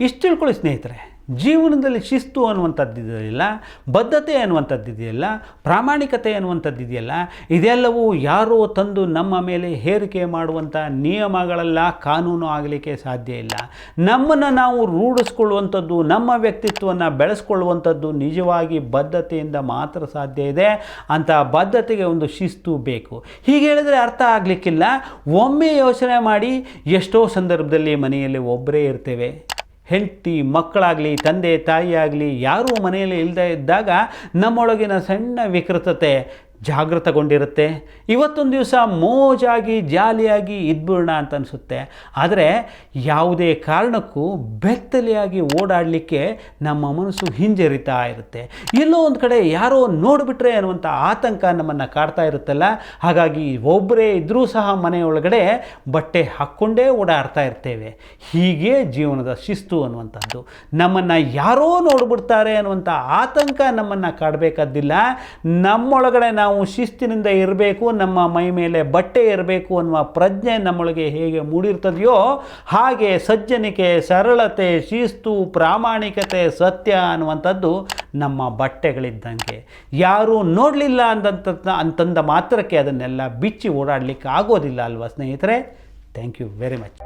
ಇಷ್ಟು ತಿಳ್ಕೊಳ್ಳಿ ಸ್ನೇಹಿತರೆ, ಜೀವನದಲ್ಲಿ ಶಿಸ್ತು ಅನ್ನುವಂಥದ್ದು ಇದೆಯಲ್ಲ, ಬದ್ಧತೆ ಅನ್ನುವಂಥದ್ದು ಇದೆಯಲ್ಲ, ಪ್ರಾಮಾಣಿಕತೆ ಅನ್ನುವಂಥದ್ದು ಇದೆಯಲ್ಲ, ಇದೆಲ್ಲವೂ ಯಾರೋ ತಂದು ನಮ್ಮ ಮೇಲೆ ಹೇರಿಕೆ ಮಾಡುವಂಥ ನಿಯಮಗಳೆಲ್ಲ, ಕಾನೂನು ಆಗಲಿಕ್ಕೆ ಸಾಧ್ಯ ಇಲ್ಲ. ನಮ್ಮನ್ನು ನಾವು ರೂಢಿಸ್ಕೊಳ್ಳುವಂಥದ್ದು, ನಮ್ಮ ವ್ಯಕ್ತಿತ್ವವನ್ನು ಬೆಳೆಸ್ಕೊಳ್ಳುವಂಥದ್ದು ನಿಜವಾಗಿ ಬದ್ಧತೆಯಿಂದ ಮಾತ್ರ ಸಾಧ್ಯ ಇದೆ. ಅಂತ ಬದ್ಧತೆಗೆ ಒಂದು ಶಿಸ್ತು ಬೇಕು. ಹೀಗೆ ಹೇಳಿದರೆ ಅರ್ಥ ಆಗಲಿಕ್ಕಿಲ್ಲ. ಒಮ್ಮೆ ಯೋಚನೆ ಮಾಡಿ ಎಷ್ಟೋ ಸಂದರ್ಭದಲ್ಲಿ ಮನೆಯಲ್ಲಿ ಒಬ್ಬರೇ ಇರ್ತೇವೆ. ಹೆಂಡತಿ ಮಕ್ಕಳಾಗಲಿ ತಂದೆ ತಾಯಿ ಆಗಲಿ ಯಾರೂ ಮನೆಯಲ್ಲಿ ಇಲ್ಲದೆ ಇದ್ದಾಗ ನಮ್ಮೊಳಗಿನ ಸಣ್ಣ ವಿಕೃತತೆ ಜಾಗೃತಗೊಂಡಿರುತ್ತೆ. ಇವತ್ತೊಂದು ದಿವಸ ಮೋಜಾಗಿ, ಜಾಲಿಯಾಗಿ ಇದ್ಬಿಡೋಣ ಅಂತ ಅನಿಸುತ್ತೆ. ಆದರೆ ಯಾವುದೇ ಕಾರಣಕ್ಕೂ ಬೆತ್ತಲೆಯಾಗಿ ಓಡಾಡಲಿಕ್ಕೆ ನಮ್ಮ ಮನಸ್ಸು ಹಿಂಜರಿತಾ ಇರುತ್ತೆ. ಎಲ್ಲೋ ಒಂದು ಕಡೆ ಯಾರೋ ನೋಡಿಬಿಟ್ರೆ ಅನ್ನುವಂಥ ಆತಂಕ ನಮ್ಮನ್ನು ಕಾಡ್ತಾ ಇರುತ್ತಲ್ಲ. ಹಾಗಾಗಿ ಒಬ್ಬರೇ ಇದ್ದರೂ ಸಹ ಮನೆಯೊಳಗಡೆ ಬಟ್ಟೆ ಹಾಕ್ಕೊಂಡೇ ಓಡಾಡ್ತಾ ಇರ್ತೇವೆ. ಹೀಗೆ ಜೀವನದ ಶಿಸ್ತು ಅನ್ನುವಂಥದ್ದು. ನಮ್ಮನ್ನು ಯಾರೋ ನೋಡಿಬಿಡ್ತಾರೆ ಅನ್ನುವಂಥ ಆತಂಕ ನಮ್ಮನ್ನು ಕಾಡಬೇಕಾದ್ದಿಲ್ಲ ನಮ್ಮೊಳಗಡೆ ನಾವು ಶಿಸ್ತಿನಿಂದ ಇರಬೇಕು, ನಮ್ಮ ಮೈ ಮೇಲೆ ಬಟ್ಟೆ ಇರಬೇಕು ಅನ್ನುವ ಪ್ರಜ್ಞೆ ನಮ್ಮೊಳಗೆ ಹೇಗೆ ಮೂಡಿರ್ತದೆಯೋ ಹಾಗೆ ಸಜ್ಜನಿಕೆ, ಸರಳತೆ, ಶಿಸ್ತು, ಪ್ರಾಮಾಣಿಕತೆ, ಸತ್ಯ ಅನ್ನುವಂಥದ್ದು ನಮ್ಮ ಬಟ್ಟೆಗಳಿದ್ದಂಗೆ. ಯಾರೂ ನೋಡಲಿಲ್ಲ ಅಂದಂತ ಅಂತಂದ ಮಾತ್ರಕ್ಕೆ ಅದನ್ನೆಲ್ಲ ಬಿಚ್ಚಿ ಓಡಾಡಲಿಕ್ಕೆ ಆಗೋದಿಲ್ಲ ಅಲ್ವಾ ಸ್ನೇಹಿತರೆ? Thank you very much